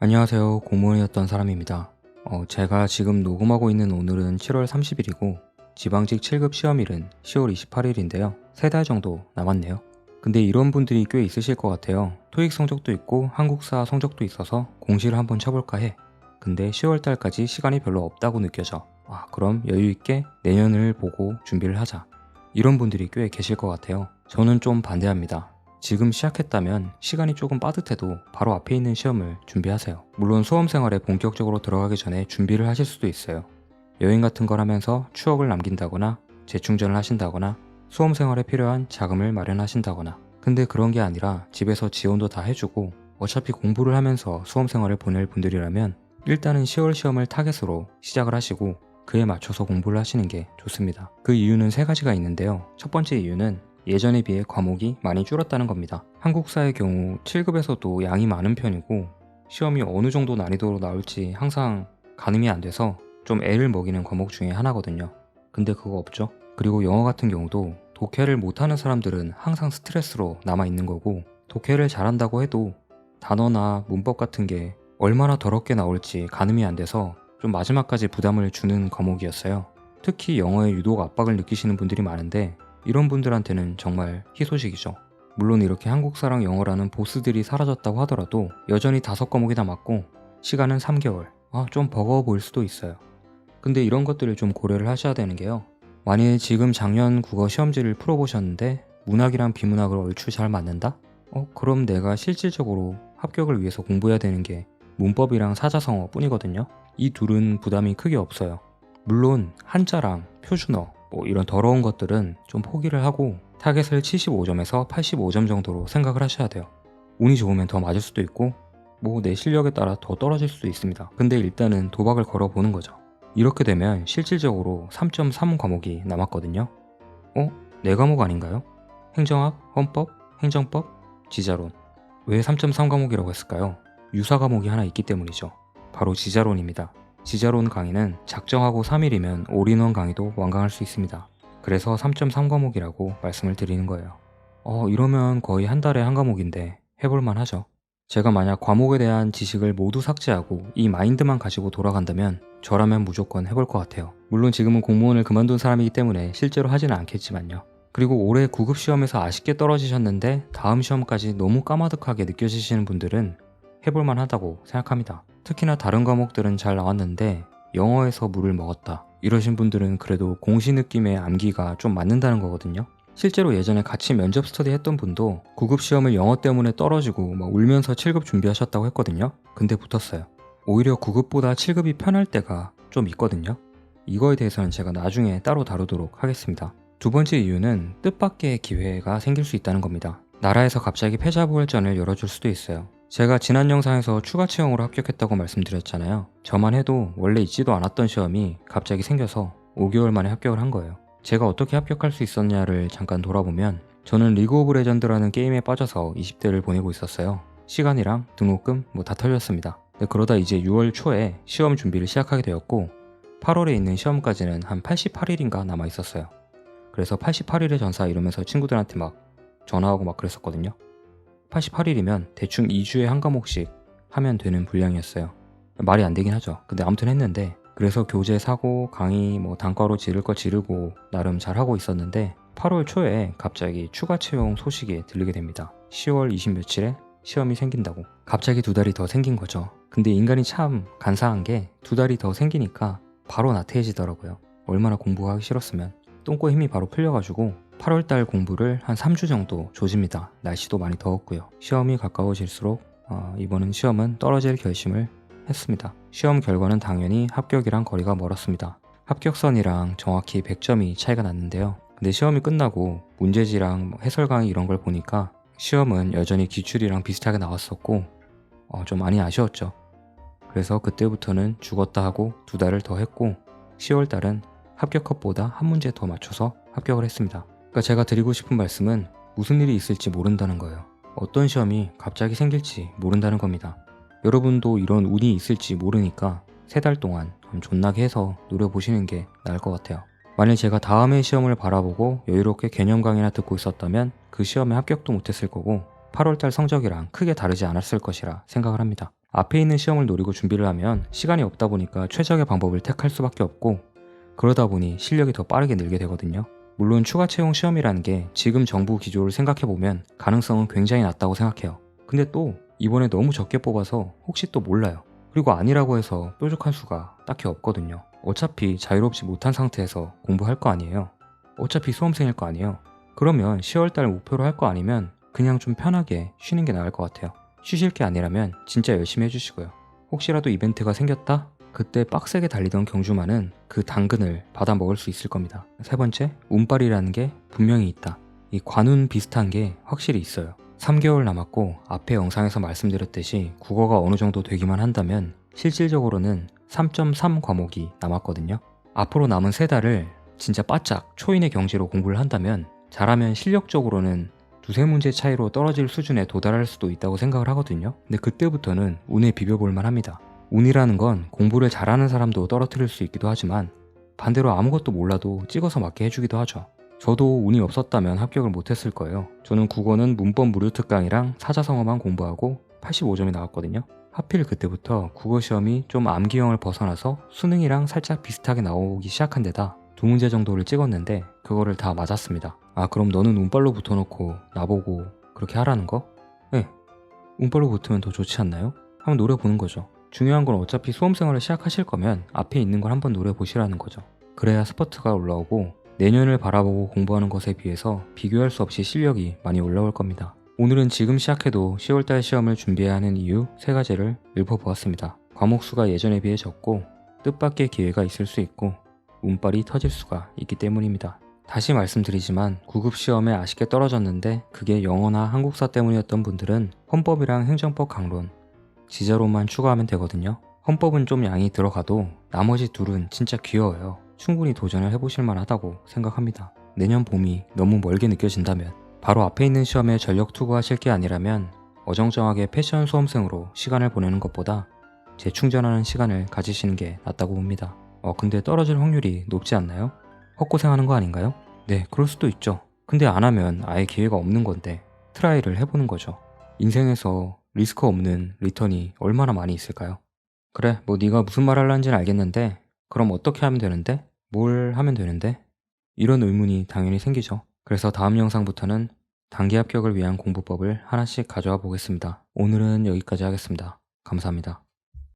안녕하세요. 공무원이었던 사람입니다. 어, 제가 지금 녹음하고 있는 오늘은 7월 30일이고 지방직 7급 시험일은 10월 28일인데요. 세달 정도 남았네요. 근데 이런 분들이 꽤 있으실 것 같아요. 토익 성적도 있고 한국사 성적도 있어서 공시를 한번 쳐볼까 해. 근데 10월 달까지 시간이 별로 없다고 느껴져. 아, 그럼 여유 있게 내년을 보고 준비를 하자. 이런 분들이 꽤 계실 것 같아요. 저는 좀 반대합니다. 지금 시작했다면 시간이 조금 빠듯해도 바로 앞에 있는 시험을 준비하세요. 물론 수험 생활에 본격적으로 들어가기 전에 준비를 하실 수도 있어요. 여행 같은 걸 하면서 추억을 남긴다거나 재충전을 하신다거나 수험 생활에 필요한 자금을 마련하신다거나 근데 그런 게 아니라 집에서 지원도 다 해주고 어차피 공부를 하면서 수험 생활을 보낼 분들이라면 일단은 10월 시험을 타겟으로 시작을 하시고 그에 맞춰서 공부를 하시는 게 좋습니다. 그 이유는 세 가지가 있는데요. 첫 번째 이유는 예전에 비해 과목이 많이 줄었다는 겁니다. 한국사의 경우 7급에서도 양이 많은 편이고 시험이 어느 정도 난이도로 나올지 항상 가늠이 안 돼서 좀 애를 먹이는 과목 중에 하나거든요. 근데 그거 없죠? 그리고 영어 같은 경우도 독해를 못하는 사람들은 항상 스트레스로 남아있는 거고 독해를 잘한다고 해도 단어나 문법 같은 게 얼마나 더럽게 나올지 가늠이 안 돼서 좀 마지막까지 부담을 주는 과목이었어요. 특히 영어에 유독 압박을 느끼시는 분들이 많은데 이런 분들한테는 정말 희소식이죠. 물론 이렇게 한국사랑 영어라는 보스들이 사라졌다고 하더라도 여전히 다섯 과목이 남았고 시간은 3개월. 아, 좀 버거워 보일 수도 있어요. 근데 이런 것들을 좀 고려를 하셔야 되는 게요. 만일 지금 작년 국어 시험지를 풀어보셨는데 문학이랑 비문학을 얼추 잘 맞는다? 어, 그럼 내가 실질적으로 합격을 위해서 공부해야 되는 게 문법이랑 사자성어 뿐이거든요. 이 둘은 부담이 크게 없어요. 물론 한자랑 표준어, 뭐 이런 더러운 것들은 좀 포기를 하고 타겟을 75점에서 85점 정도로 생각을 하셔야 돼요. 운이 좋으면 더 맞을 수도 있고 뭐 내 실력에 따라 더 떨어질 수도 있습니다. 근데 일단은 도박을 걸어보는 거죠. 이렇게 되면 실질적으로 3.3 과목이 남았거든요. 어? 네 과목 아닌가요? 행정학, 헌법, 행정법, 지자론. 왜 3.3 과목이라고 했을까요? 유사 과목이 하나 있기 때문이죠. 바로 지자론입니다. 지자론 강의는 작정하고 3일이면 올인원 강의도 완강할 수 있습니다. 그래서 3.3 과목이라고 말씀을 드리는 거예요. 어, 이러면 거의 한 달에 한 과목인데 해볼만 하죠. 제가 만약 과목에 대한 지식을 모두 삭제하고 이 마인드만 가지고 돌아간다면 저라면 무조건 해볼 것 같아요. 물론 지금은 공무원을 그만둔 사람이기 때문에 실제로 하지는 않겠지만요. 그리고 올해 9급 시험에서 아쉽게 떨어지셨는데 다음 시험까지 너무 까마득하게 느껴지시는 분들은 해볼만 하다고 생각합니다. 특히나 다른 과목들은 잘 나왔는데 영어에서 물을 먹었다. 이러신 분들은 그래도 공시 느낌의 암기가 좀 맞는다는 거거든요. 실제로 예전에 같이 면접 스터디 했던 분도 9급 시험을 영어 때문에 떨어지고 막 울면서 7급 준비하셨다고 했거든요. 근데 붙었어요. 오히려 9급보다 7급이 편할 때가 좀 있거든요. 이거에 대해서는 제가 나중에 따로 다루도록 하겠습니다. 두 번째 이유는 뜻밖의 기회가 생길 수 있다는 겁니다. 나라에서 갑자기 패자부활전을 열어줄 수도 있어요. 제가 지난 영상에서 추가 채용으로 합격했다고 말씀드렸잖아요. 저만 해도 원래 있지도 않았던 시험이 갑자기 생겨서 5개월 만에 합격을 한 거예요. 제가 어떻게 합격할 수 있었냐를 잠깐 돌아보면 저는 리그 오브 레전드라는 게임에 빠져서 20대를 보내고 있었어요. 시간이랑 등록금 뭐 다 털렸습니다. 근데 그러다 이제 6월 초에 시험 준비를 시작하게 되었고 8월에 있는 시험까지는 한 88일인가 남아 있었어요. 그래서 88일의 전사 이러면서 친구들한테 막 전화하고 막 그랬었거든요. 88일이면 대충 2주에 한 과목씩 하면 되는 분량이었어요. 말이 안 되긴 하죠. 근데 아무튼 했는데 그래서 교재 사고 강의 뭐 단과로 지를 거 지르고 나름 잘 하고 있었는데 8월 초에 갑자기 추가 채용 소식이 들리게 됩니다. 10월 20 며칠에 시험이 생긴다고. 갑자기 두 달이 더 생긴 거죠. 근데 인간이 참 간사한 게 두 달이 더 생기니까 바로 나태해지더라고요. 얼마나 공부하기 싫었으면. 똥꼬 힘이 바로 풀려가지고 8월달 공부를 한 3주 정도 조집니다. 날씨도 많이 더웠고요. 시험이 가까워질수록 어, 이번은 시험은 떨어질 결심을 했습니다. 시험 결과는 당연히 합격이랑 거리가 멀었습니다. 합격선이랑 정확히 100점이 차이가 났는데요. 근데 시험이 끝나고 문제지랑 뭐 해설 강의 이런 걸 보니까 시험은 여전히 기출이랑 비슷하게 나왔었고 어, 좀 많이 아쉬웠죠. 그래서 그때부터는 죽었다 하고 두 달을 더 했고 10월 달은 합격컷보다 한 문제 더 맞춰서 합격을 했습니다. 그러니까 제가 드리고 싶은 말씀은 무슨 일이 있을지 모른다는 거예요. 어떤 시험이 갑자기 생길지 모른다는 겁니다. 여러분도 이런 운이 있을지 모르니까 세 달 동안 좀 존나게 해서 노려보시는 게 나을 것 같아요. 만일 제가 다음의 시험을 바라보고 여유롭게 개념 강의나 듣고 있었다면 그 시험에 합격도 못했을 거고 8월달 성적이랑 크게 다르지 않았을 것이라 생각을 합니다. 앞에 있는 시험을 노리고 준비를 하면 시간이 없다 보니까 최적의 방법을 택할 수밖에 없고 그러다 보니 실력이 더 빠르게 늘게 되거든요. 물론 추가 채용 시험이라는 게 지금 정부 기조를 생각해보면 가능성은 굉장히 낮다고 생각해요. 근데 또 이번에 너무 적게 뽑아서 혹시 또 몰라요. 그리고 아니라고 해서 뾰족한 수가 딱히 없거든요. 어차피 자유롭지 못한 상태에서 공부할 거 아니에요. 어차피 수험생일 거 아니에요. 그러면 10월달 목표로 할 거 아니면 그냥 좀 편하게 쉬는 게 나을 것 같아요. 쉬실 게 아니라면 진짜 열심히 해주시고요. 혹시라도 이벤트가 생겼다? 그때 빡세게 달리던 경주만은 그 당근을 받아 먹을 수 있을 겁니다. 세 번째, 운빨이라는 게 분명히 있다. 이 관운 비슷한 게 확실히 있어요. 3개월 남았고 앞에 영상에서 말씀드렸듯이 국어가 어느 정도 되기만 한다면 실질적으로는 3.3 과목이 남았거든요. 앞으로 남은 세 달을 진짜 바짝 초인의 경지로 공부를 한다면 잘하면 실력적으로는 두세 문제 차이로 떨어질 수준에 도달할 수도 있다고 생각을 하거든요. 근데 그때부터는 운에 비벼볼 만 합니다. 운이라는 건 공부를 잘하는 사람도 떨어뜨릴 수 있기도 하지만 반대로 아무것도 몰라도 찍어서 맞게 해주기도 하죠. 저도 운이 없었다면 합격을 못했을 거예요. 저는 국어는 문법 무료 특강이랑 사자성어만 공부하고 85점이 나왔거든요. 하필 그때부터 국어 시험이 좀 암기형을 벗어나서 수능이랑 살짝 비슷하게 나오기 시작한 데다 두 문제 정도를 찍었는데 그거를 다 맞았습니다. 아 그럼 너는 운빨로 붙어놓고 나보고 그렇게 하라는 거? 네. 운빨로 붙으면 더 좋지 않나요? 한번 노려보는 거죠. 중요한 건 어차피 수험 생활을 시작하실 거면 앞에 있는 걸 한번 노려보시라는 거죠. 그래야 스퍼트가 올라오고 내년을 바라보고 공부하는 것에 비해서 비교할 수 없이 실력이 많이 올라올 겁니다. 오늘은 지금 시작해도 10월달 시험을 준비해야 하는 이유 세 가지를 읊어보았습니다. 과목 수가 예전에 비해 적고 뜻밖의 기회가 있을 수 있고 운빨이 터질 수가 있기 때문입니다. 다시 말씀드리지만 구급 시험에 아쉽게 떨어졌는데 그게 영어나 한국사 때문이었던 분들은 헌법이랑 행정법 강론, 지자로만 추가하면 되거든요. 헌법은 좀 양이 들어가도 나머지 둘은 진짜 귀여워요. 충분히 도전을 해보실 만하다고 생각합니다. 내년 봄이 너무 멀게 느껴진다면 바로 앞에 있는 시험에 전력 투구하실 게 아니라면 어정쩡하게 패션 수험생으로 시간을 보내는 것보다 재충전하는 시간을 가지시는 게 낫다고 봅니다. 어, 근데 떨어질 확률이 높지 않나요? 헛고생하는 거 아닌가요? 네, 그럴 수도 있죠. 근데 안 하면 아예 기회가 없는 건데 트라이를 해보는 거죠. 인생에서 리스크 없는 리턴이 얼마나 많이 있을까요? 그래, 뭐 네가 무슨 말 하려는지는 알겠는데 그럼 어떻게 하면 되는데? 뭘 하면 되는데? 이런 의문이 당연히 생기죠. 그래서 다음 영상부터는 단기 합격을 위한 공부법을 하나씩 가져와 보겠습니다. 오늘은 여기까지 하겠습니다. 감사합니다.